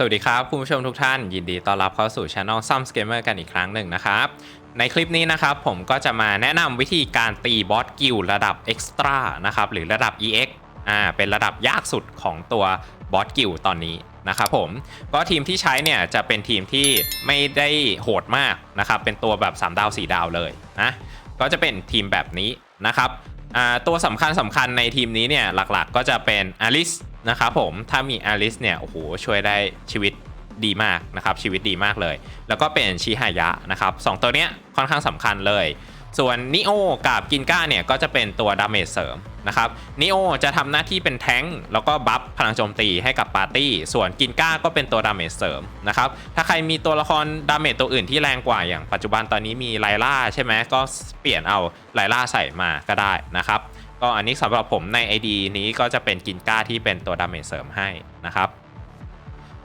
สวัสดีครับ คุณผู้ชมทุกท่าน ยินดีต้อนรับเข้าสู่ช anel s u m s Gamer กันอีกครั้งหนึ่งนะครับ ในคลิปนี้นะครับผมก็จะมาแนะนำวิธีการตีบอสกิลระดับ Extra นะครับหรือระดับ EX อ่าเป็นระดับยากสุดของตัวบอสกิลตอนนี้นะครับผมก็ทีมที่ใช้เนี่ยจะเป็นทีมที่ไม่ได้โหดมากนะครับเป็นตัวแบบ 3 ดาว 4 ดาวเลยนะก็จะเป็นทีมแบบนี้นะครับ อ่าตัวสำคัญสำคัญในทีมนี้เนี่ยหลักๆก็จะเป็นอลิสนะครับผมถ้ามีอลิสเนี่ยโอ้โหช่วยได้ชีวิตดีมากนะครับชีวิตดีมากเลย แล้วก็เป็นชิฮายะนะครับสองตัวเนี้ยค่อนข้างสำคัญเลย ส่วนนิโอกับกินก้าเนี่ยก็จะเป็นตัวดาเมจเสริมนะครับนิโอจะทำหน้าที่เป็นแท้งค์แล้วก็บัฟพลังโจมตีให้กับปาร์ตี้ ส่วนกินก้าก็เป็นตัวดาเมจเสริมนะครับถ้าใครมีตัวละครดาเมจตัวอื่นที่แรงกว่าอย่างปัจจุบันตอนนี้มีไลล่าใช่ไหมก็เปลี่ยนเอาไลล่าใส่มาก็ได้นะครับก็อันนี้สำหรับผมใน ID นี้ก็จะเป็นกินก้าที่เป็นตัวดาเมจเสริมให้นะครับ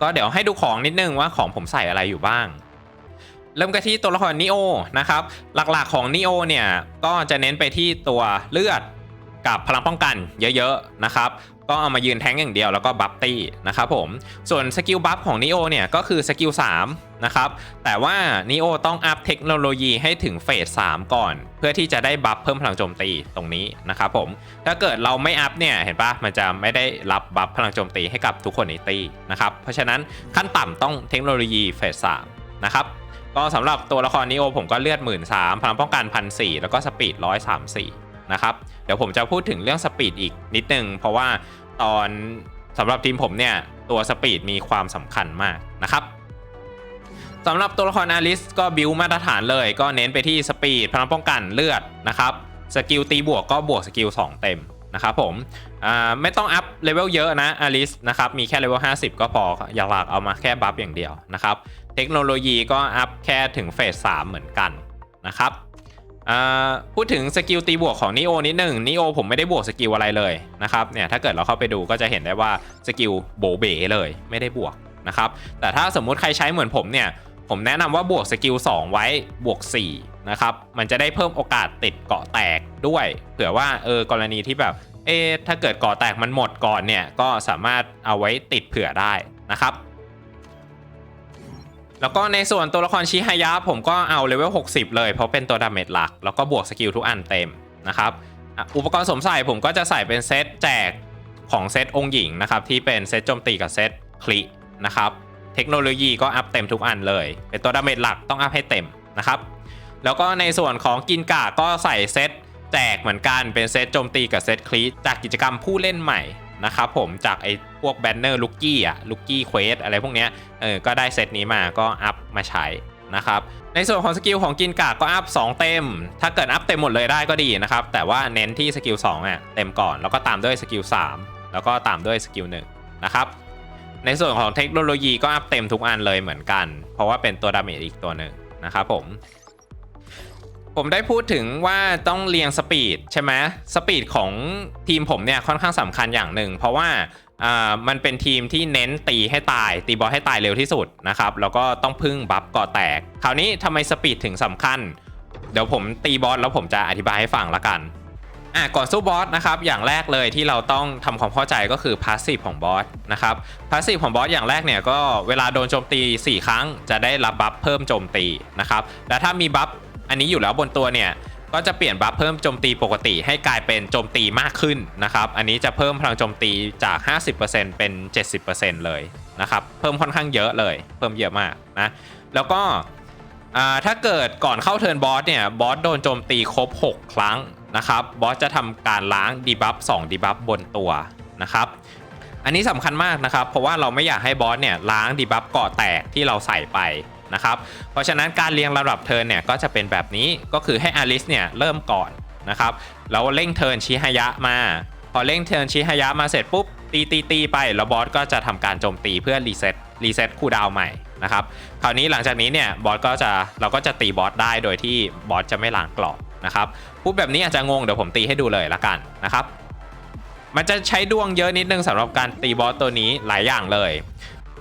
ก็เดี๋ยวให้ดูของนิดนึงว่าของผมใส่อะไรอยู่บ้าง เริ่มกันที่ตัวละครนิโอนะครับ หลักๆของนิโอเนี่ยก็จะเน้นไปที่ตัวเลือดกับพลังป้องกันเยอะๆนะครับ ก็เอามายืนแทงอย่างเดียวแล้วก็บัฟตี้นะครับผม ส่วนสกิลบัฟของนิโอเนี่ยก็คือสกิล3นะครับ แต่ว่านิโอต้องอัพเทคโนโลยีให้ถึงเฟส3ก่อน เพื่อที่จะได้บัฟเพิ่มพลังโจมตีตรงนี้นะครับผม ถ้าเกิดเราไม่อัพเนี่ยเห็นปะมันจะไม่ได้รับบัฟพลังโจมตีให้กับทุกคนในตีนะครับ เพราะฉะนั้นขั้นต่ำต้องเทคโนโลยีเฟส3นะครับ ก็สำหรับตัวละครนิโอผมก็เลือด1 3ื่นสามพลังป้องกันพันสี่แล้วก็สปีดร้อยสามสี่นะครับเดี๋ยวผมจะพูดถึงเรื่องสปีดอีกนิดนึง เพราะว่าตอนสำหรับทีมผมเนี่ย ตัวสปีดมีความสำคัญมากนะครับสำหรับตัวละครอาริสก็บิวมาตรฐานเลย ก็เน้นไปที่สปีดพลังป้องกันเลือดนะครับสกิลตีบวกก็บวกสกิล2เต็มนะครับผมไม่ต้องอัพเลเวลเยอะนะอาริสนะครับมีแค่เลเวล50 ก็พออย่าหลักเอามาแค่บัฟอย่างเดียวนะครับ เทคโนโลยีก็อัพแค่ถึงเฟส3เหมือนกันนะครับพูดถึงสกิลตีบวกของนิโอนิดหนึ่งนิโอผมไม่ได้บวกสกิลอะไรเลยนะครับเนี่ยถ้าเกิดเราเข้าไปดูก็จะเห็นได้ว่าสกิลโบเบเลยไม่ได้บวกนะครับแต่ถ้าสมมุติใครใช้เหมือนผมเนี่ยผมแนะนำว่าบวกสกิล2ไว้บวก4นะครับมันจะได้เพิ่มโอกาสติดเกาะแตกด้วยเผื่อว่าเออกรณีที่แบบเอ๊ถ้าเกิดเกาะแตกมันหมดก่อนเนี่ยก็สามารถเอาไว้ติดเผื่อได้นะครับ แล้วก็ในส่วนตัวละครชิฮายะผมก็เอาเลเวล 60 เลยเพราะเป็นตัวดาเมจหลัก แล้วก็บวกสกิลทุกอันเต็มนะครับ อุปกรณ์สวมใส่ผมก็จะใส่เป็นเซตแจกของเซตองค์หญิงนะครับ ที่เป็นเซตโจมตีกับเซตคลินะครับ เทคโนโลยีก็อัพเต็มทุกอันเลย เป็นตัวดาเมจหลักต้องอัพให้เต็มนะครับ แล้วก็ในส่วนของกินกาก็ใส่เซตแจกเหมือนกันเป็นเซตโจมตีกับเซตคลิจากกิจกรรมผู้เล่นใหม่ นะครับผมจากไอ้พวกแบนเนอร์ลูกกี้อะลูกกี้เควสอะไรพวกเนี้ยเออก็ได้เซตนี้มาก็อัพมาใช้นะครับในส่วนของสกิลของกินกากก็อัพ 2 เต็ม ถ้าเกิดอัพเต็มหมดเลยได้ก็ดีนะครับ แต่ว่าเน้นที่สกิล2อะเต็มก่อนแล้วก็ตามด้วยสกิล3แล้วก็ตามด้วยสกิล1นะครับในส่วนของเทคโนโลยีก็อัพเต็มทุกอันเลยเหมือนกัน เพราะว่าเป็นตัวดาเมจอีกตัวหนึ่งนะครับผม ผมได้พูดถึงว่าต้องเรียงสปีดใช่ไหมสปีดของทีมผมเนี่ยค่อนข้างสำคัญอย่างหนึ่ง เพราะว่าอ่ามันเป็นทีมที่เน้นตีให้ตาย ตีบอสให้ตายเร็วที่สุดนะครับ แล้วก็ต้องพึ่งบัฟก่อแตก คราวนี้ทำไมสปีดถึงสำคัญ เดี๋ยวผมตีบอสแล้วผมจะอธิบายให้ฟังละกันอะก่อนสู้บอสนะครับอย่างแรกเลยที่เราต้องทำความเข้าใจก็คือพาสซีฟของบอสนะครับพาสซีฟของบอสอย่างแรกเนี่ยก็เวลาโดนโจมตี 4 ครั้งจะได้รับบัฟเพิ่มโจมตีนะครับและถ้ามีบัฟ อันนี้อยู่แล้วบนตัวเนี่ยก็จะเปลี่ยนบัฟเพิ่มโจมตีปกติให้กลายเป็นโจมตีมากขึ้นนะครับ อันนี้จะเพิ่มพลังโจมตีจาก 50%เป็น 70%เลยนะครับ เพิ่มค่อนข้างเยอะเลย เพิ่มเยอะมากนะ แล้วก็อ่าถ้าเกิดก่อนเข้าเทิร์นบอสเนี่ย บอสโดนโจมตีครบ 6 ครั้งนะครับ บอสจะทำการล้างดีบัฟ2ดีบัฟบนตัวนะครับ อันนี้สำคัญมากนะครับ เพราะว่าเราไม่อยากให้บอสเนี่ยล้างดีบัฟเกาะแตกที่เราใส่ไป นะครับ เพราะฉะนั้นการเรียงลำดับเทิร์นเนี่ยก็จะเป็นแบบนี้ก็คือให้อาริสเนี่ยเริ่มก่อนนะครับแล้วเร่งเทิร์นชิฮายะมา พอเร่งเทิร์นชิฮายะมาเสร็จปุ๊บตีตีตีไปแล้วบอสก็จะทำการโจมตีเพื่อรีเซ็ตรีเซ็ตคูดาวใหม่นะครับคราวนี้หลังจากนี้เนี่ยบอสก็จะเราก็จะตีบอสได้โดยที่บอสจะไม่ล้างกรอบนะครับพูดแบบนี้อาจจะงงเดี๋ยวผมตีให้ดูเลยละกันนะครับมันจะใช้ดวงเยอะนิดนึงสำหรับการตีบอสตัวนี้หลายอย่างเลย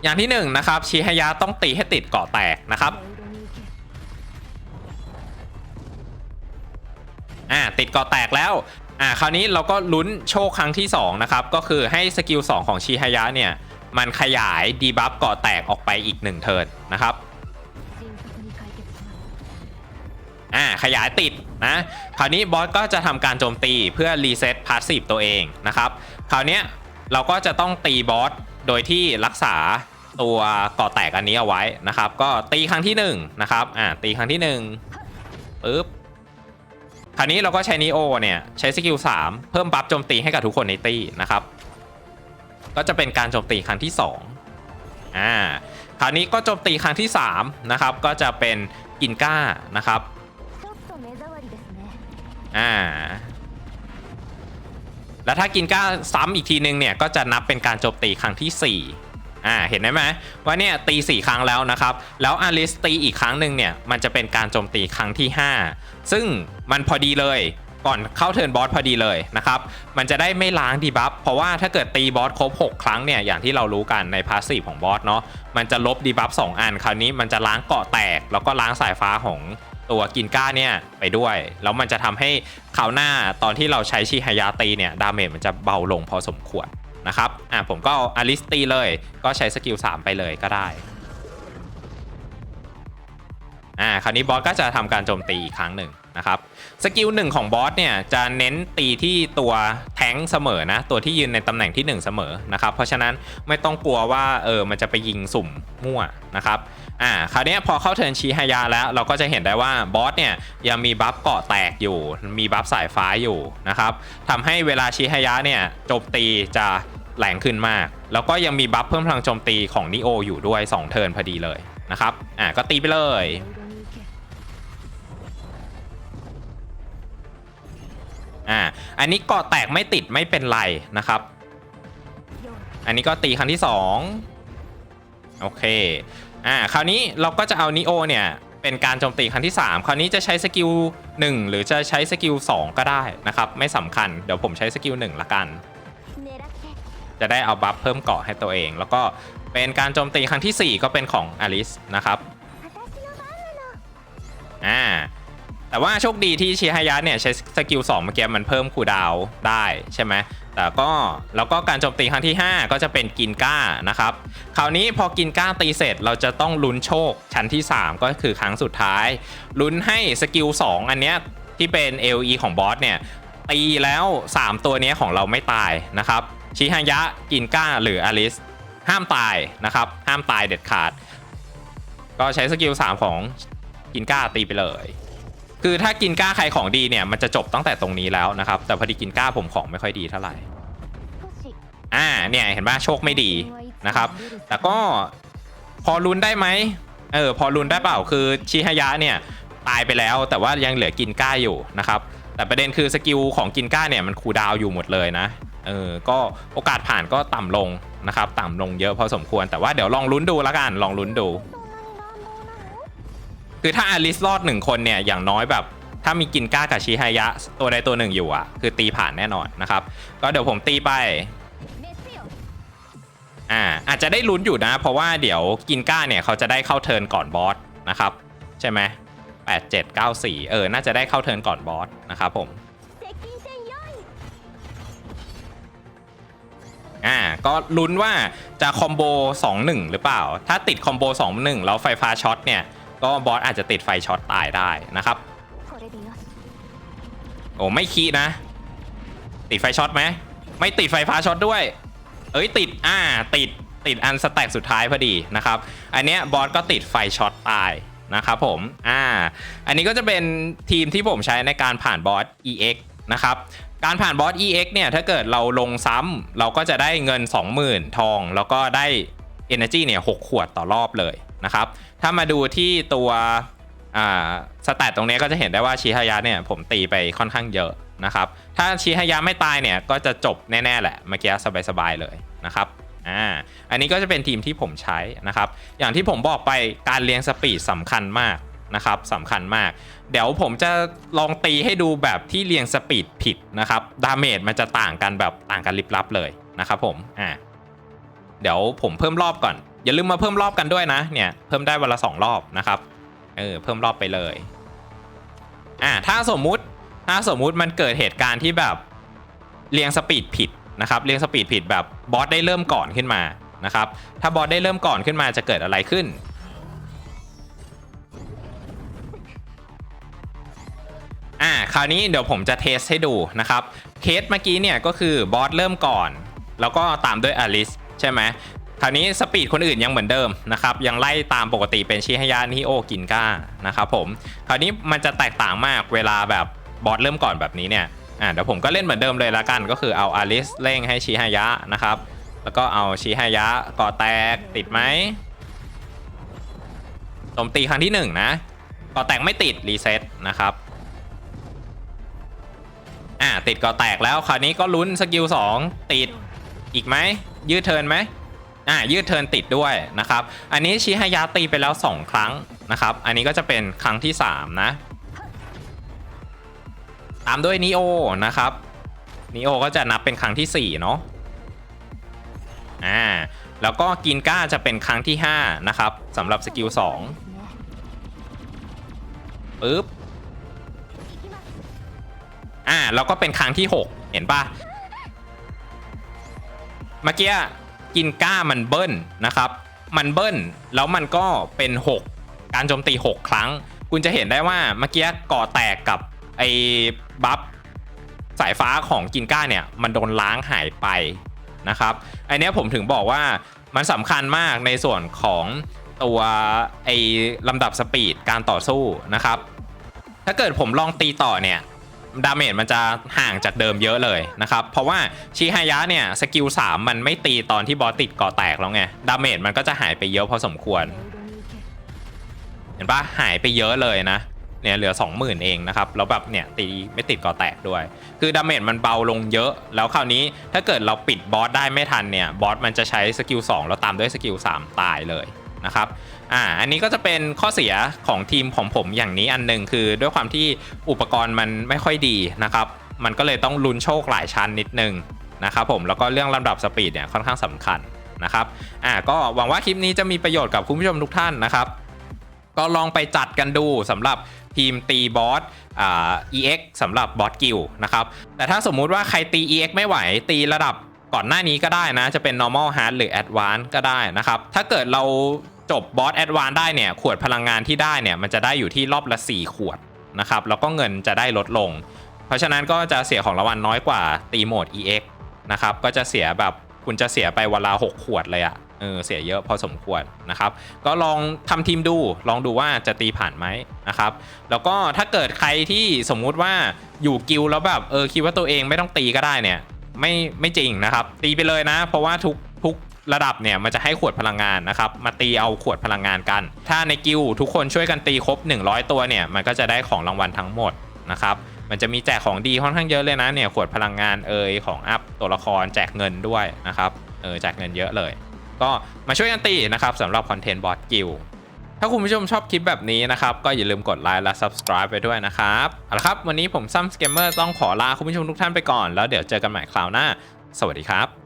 อย่างที่หนึ่งนะครับชีฮายะต้องตีให้ติดเกาะแตกนะครับอ่าติดเกาะแตกแล้วอ่าคราวนี้เราก็ลุ้นโชคครั้งที่2นะครับก็คือให้สกิล2ของชีฮายะเนี่ยมันขยายดีบัฟเกาะแตกออกไปอีก1เทิร์นนะครับอ่าขยายติดนะคราวนี้บอสก็จะทำการโจมตีเพื่อรีเซ็ตพาสซีฟตัวเองนะครับคราวนี้เราก็จะต้องตีบอสโดยที่รักษา ตัวก่อแตกอันนี้เอาไว้นะครับ ก็ตีครั้งที่1นนะครับอ่าตีครั้งที่1ปึ๊บคราวนี้เราก็ใช้นีโอเนี่ยใช้สกิล3เพิ่มบัฟโจมตีให้กับทุกคนในตีนะครับ ก็จะเป็นการโจมตีครั้งที่2อ่าคราวนี้ก็โจมตีครั้งที่3นะครับก็จะเป็นกินก้านะครับอ่าแล้วถ้ากินก้าซ้ำอีกทีนึงเนี่ยก็จะนับเป็นการโจมตีครั้งที่ 4 อ่าเห็นได้ไหมว่าเนี่ยตี 4 ครั้งแล้วนะครับ แล้วอาริสตีอีกครั้งหนึ่งเนี่ยมันจะเป็นการโจมตีครั้งที่ 5 ซึ่งมันพอดีเลยก่อนเข้าเทิร์นบอสพอดีเลยนะครับ มันจะได้ไม่ล้างดีบัฟ เพราะว่าถ้าเกิดตีบอสครบ 6 ครั้งเนี่ย อย่างที่เรารู้กันในพาสซีฟของบอสเนาะ มันจะลบดีบัฟ2อัน คราวนี้มันจะล้างเกาะแตก แล้วก็ล้างสายฟ้าของตัวกินก้าเนี่ยไปด้วย แล้วมันจะทำให้คราวหน้าตอนที่เราใช้ชิฮายาตีเนี่ย ดาเมจมันจะเบาลงพอสมควร นะครับอะผมก็อาริสตีเลย ก็ใช้สกิล3ไปเลยก็ได้อ่าคราวนี้บอสก็จะทำการโจมตีอีกครั้งหนึ่งนะครับสกิลหนึ่งของบอสเนี่ยจะเน้นตีที่ตัวแทงเสมอนะตัวที่ยืนในตำแหน่งที่ 1 เสมอนะครับเพราะฉะนั้นไม่ต้องกลัวว่าเออมันจะไปยิงสุ่มมั่วนะครับอ่าคราวนี้พอเข้าเทิร์นชีฮายาแล้วเราก็จะเห็นได้ว่าบอสเนี่ยยังมีบัฟเกาะแตกอยู่ มีบัฟสายฟ้าอยู่นะครับทำให้เวลาชีฮายาเนี่ยโจมตีจะ แรงขึ้นมาก แล้วก็ยังมีบัฟเพิ่มพลังโจมตีของนิโออยู่ด้วย 2 เทิร์นพอดีเลยนะครับ อะก็ตีไปเลย อะอันนี้เกาะแตกไม่ติดไม่เป็นไรนะครับ อันนี้ก็ตีครั้งที่ 2 โอเค อะคราวนี้เราก็จะเอานิโอเนี่ยเป็นการโจมตีครั้งที่ 3 คราวนี้จะใช้สกิล1หรือจะใช้สกิล2ก็ได้นะครับ ไม่สำคัญเดี๋ยวผมใช้สกิล1ละกัน จะได้เอาบัฟเพิ่มเกาะให้ตัวเอง แล้วก็เป็นการโจมตีครั้งที่ 4 ก็เป็นของอลิสนะครับอ่าแต่ว่าโชคดีที่ชิฮายะเนี่ยใช้สกิล2เมื่อกี้มันเพิ่มคูดาวได้ใช่ไหมแต่ก็แล้วก็การโจมตีครั้งที่ 5 ก็จะเป็นกินก้านะครับคราวนี้พอกินก้าตีเสร็จเราจะต้องลุ้นโชคชั้นที่ 3 ก็คือครั้งสุดท้ายลุ้นให้สกิล2อันเนี้ยที่เป็น LE ของบอสเนี่ยตีแล้ว 3 ตัวนี้ของเราไม่ตายนะครับ ชิฮายะกินก้าหรืออลิสห้ามตายนะครับ ห้ามตายเด็ดขาด ก็ใช้สกิล 3 ของกินก้าตีไปเลย คือถ้ากินก้าใครของดีเนี่ยมันจะจบตั้งแต่ตรงนี้แล้วนะครับ แต่พอดีกินก้าผมของไม่ค่อยดีเท่าไหร่อ่าเนี่ยเห็นป่ะโชคไม่ดีนะครับ แต่ก็พอลุ้นได้ไหมเออพอลุ้นได้เปล่าคือชิฮายะเนี่ยตายไปแล้วแต่ว่ายังเหลือกินก้าอยู่นะครับ แต่ประเด็นคือสกิลของกินก้าเนี่ยมันคูดาวอยู่หมดเลยนะ เออก็โอกาสผ่านก็ต่ำลงนะครับ ต่ำลงเยอะพอสมควรแต่ว่าเดี๋ยวลองลุ้นดูละกันลองลุ้นดู คือถ้าอลิสรอดหนึ่งคนเนี่ยอย่างน้อยแบบ ถ้ามีกินก้ากับชิฮายะตัวใดตัวหนึ่งอยู่อะคือตีผ่านแน่นอนนะครับ ก็เดี๋ยวผมตีไปอ่าอาจจะได้ลุ้นอยู่นะ เพราะว่าเดี๋ยวกินก้าเนี่ยเขาจะได้เข้าเทิร์นก่อนบอสนะครับ ใช่ไหมแปดเจ็ดเก้าสี่เออน่าจะได้เข้าเทิร์นก่อนบอสนะครับผม อ่าก็ลุ้นว่าจะคอมโบ2-1หนึ่งหรือเปล่า ถ้าติดคอมโบ2-1 แล้วไฟฟ้าช็อตเนี่ย ก็บอสอาจจะติดไฟช็อตตายได้นะครับ โอ้ไม่คีนะ ติดไฟช็อตไหม ไม่ติดไฟฟ้าช็อตด้วย เอ้ยติดอ่าติดติดอันสแต็กสุดท้ายพอดีนะครับ อันเนี้ยบอสก็ติดไฟช็อตตายนะครับผม อ่า อันนี้ก็จะเป็นทีมที่ผมใช้ในการผ่านบอส EX นะครับ การผ่านบอส EX เนี่ยถ้าเกิดเราลงซ้ำเราก็จะได้เงิน 20,000 ทอง แล้วก็ได้ Energy เนี่ย6ขวดต่อรอบเลยนะครับ ถ้ามาดูที่ตัวสแตทตรงนี้ก็จะเห็นได้ว่าชีฮายะเนี่ยผมตีไปค่อนข้างเยอะนะครับ ถ้าชีฮายะไม่ตายเนี่ยก็จะจบแน่ๆแหละเมื่อกี้สบายๆเลยนะครับอ่าอันนี้ก็จะเป็นทีมที่ผมใช้นะครับ อย่างที่ผมบอกไปการเลี้ยงสปีดสำคัญมาก นะครับสำคัญมาก เดี๋ยวผมจะลองตีให้ดูแบบที่เรียงสปีดผิดนะครับดาเมจมันจะต่างกันแบบต่างกันลิบลับเลยนะครับผมอ่าเดี๋ยวผมเพิ่มรอบก่อน อย่าลืมมาเพิ่มรอบกันด้วยนะเนี่ยเพิ่มได้วันละสองรอบนะครับเออเพิ่มรอบไปเลยอ่าถ้าสมมุติถ้าสมมุติมันเกิดเหตุการณ์ที่แบบเรียงสปีดผิดนะครับเรียงสปีดผิดแบบบอสได้เริ่มก่อนขึ้นมานะครับถ้าบอสได้เริ่มก่อนขึ้นมาจะเกิดอะไรขึ้น คราวนี้เดี๋ยวผมจะเทสให้ดูนะครับ เคสเมื่อกี้เนี่ยก็คือบอสเริ่มก่อน แล้วก็ตามด้วยอลิสใช่ไหมคราวนี้สปีดคนอื่นยังเหมือนเดิมนะครับยังไล่ตามปกติเป็นชิฮายะนิโอกินก้านะครับผมคราวนี้มันจะแตกต่างมากเวลาแบบบอสเริ่มก่อนแบบนี้เนี่ยอ่าเดี๋ยวผมก็เล่นเหมือนเดิมเลยละกัน ก็คือเอาอลิสเร่งให้ชิฮายะนะครับแล้วก็เอาชิฮายะก่อแตกติดไหมโจมตีครั้งที่หนึ่งนะก่อแตกไม่ติดรีเซ็ตนะครับ อ่าติดก่อแตกแล้วคราวนี้ก็ลุ้นสกิล2ติดอีกไหมยืดเทินไหมอ่ายืดเทินติดด้วยนะครับ อันนี้ชิฮายะตีไปแล้ว 2 ครั้งนะครับ อันนี้ก็จะเป็นครั้งที่ 3 นะ ตามด้วยนิโอนะครับนิโอก็จะนับเป็นครั้งที่ 4 เนาะอ่าแล้วก็กินก้าจะเป็นครั้งที่ 5 นะครับสำหรับสกิล2ปึ๊บ อ่าแล้วก็เป็นครั้งที่ 6 เห็นปะเมื่อกี้กินก้ามันเบิ้ลนะครับ มันเบิ้ลแล้วมันก็เป็น 6 การโจมตี 6 ครั้ง คุณจะเห็นได้ว่าเมื่อกี้ก่อแตกกับไอ้บัฟสายฟ้าของกินก้าเนี่ย มันโดนล้างหายไปนะครับไอเนี้ยผมถึงบอกว่ามันสำคัญมากในส่วนของตัวไอ้ลำดับสปีดการต่อสู้นะครับ ถ้าเกิดผมลองตีต่อเนี่ย ดาเมจมันจะห่างจากเดิมเยอะเลยนะครับ เพราะว่าชิฮายะเนี่ยสกิล3มันไม่ตีตอนที่บอสติดก่อแตกแล้วไง ดาเมจมันก็จะหายไปเยอะพอสมควร เห็นปะหายไปเยอะเลยนะ เนี่ยเหลือ 20,000 เองนะครับ แล้วแบบเนี่ยตีไม่ติดก่อแตกด้วย คือดาเมจมันเบาลงเยอะ แล้วคราวนี้ถ้าเกิดเราปิดบอสได้ไม่ทันเนี่ย บอสมันจะใช้สกิล2แล้วตามด้วยสกิล3ตายเลยนะครับ อ่าอันนี้ก็จะเป็นข้อเสียของทีมของผมอย่างนี้อันหนึ่งคือด้วยความที่อุปกรณ์มันไม่ค่อยดีนะครับ มันก็เลยต้องลุ้นโชคหลายชั้นนิดนึงนะครับผมแล้วก็เรื่องลำดับสปีดเนี่ยค่อนข้างสำคัญนะครับอ่าก็หวังว่าคลิปนี้จะมีประโยชน์กับคุณผู้ชมทุกท่านนะครับ ก็ลองไปจัดกันดูสำหรับทีมตีบอสอ่า EX สำหรับบอสกิลนะครับแต่ถ้าสมมุติว่าใครตี EX ไม่ไหวตีระดับก่อนหน้านี้ก็ได้นะ จะเป็น normal hard หรือ advanced ก็ได้นะครับ ถ้าเกิดเรา จบบอส advanced ได้เนี่ย ขวดพลังงานที่ได้เนี่ย มันจะได้อยู่ที่รอบละ 4 ขวดนะครับ แล้วก็เงินจะได้ลดลง เพราะฉะนั้นก็จะเสียของรางวัลน้อยกว่าตีโหมด EX นะครับ ก็จะเสียแบบคุณจะเสียไปวันละ6ขวดเลยอะเออเสียเยอะพอสมควรนะครับ ก็ลองทำทีมดู ลองดูว่าจะตีผ่านไหมนะครับ แล้วก็ถ้าเกิดใครที่สมมุติว่าอยู่กิลแล้วแบบเออคิดว่าตัวเองไม่ต้องตีก็ได้เนี่ย ไม่ไม่จริงนะครับ ตีไปเลยนะ เพราะว่าทุก ระดับเนี่ยมันจะให้ขวดพลังงานนะครับมาตีเอาขวดพลังงานกัน ถ้าในกิลทุกคนช่วยกันตีครบ 100 ตัวเนี่ยมันก็จะได้ของรางวัลทั้งหมดนะครับมันจะมีแจกของดีค่อนข้างเยอะเลยนะเนี่ยขวดพลังงานเอยของอัพตัวละครแจกเงินด้วยนะครับเออแจกเงินเยอะเลย ก็มาช่วยกันตีนะครับสำหรับคอนเทนต์บอสกิลถ้าคุณผู้ชมชอบคลิปแบบนี้นะครับ ก็อย่าลืมกดไลค์และ subscribe ไปด้วยนะครับ เอาละครับ วันนี้ผมซัมสเกมเมอร์ต้องขอลาคุณผู้ชมทุกท่านไปก่อน แล้วเดี๋ยวเจอกันใหม่คราวหน้า สวัสดีครับ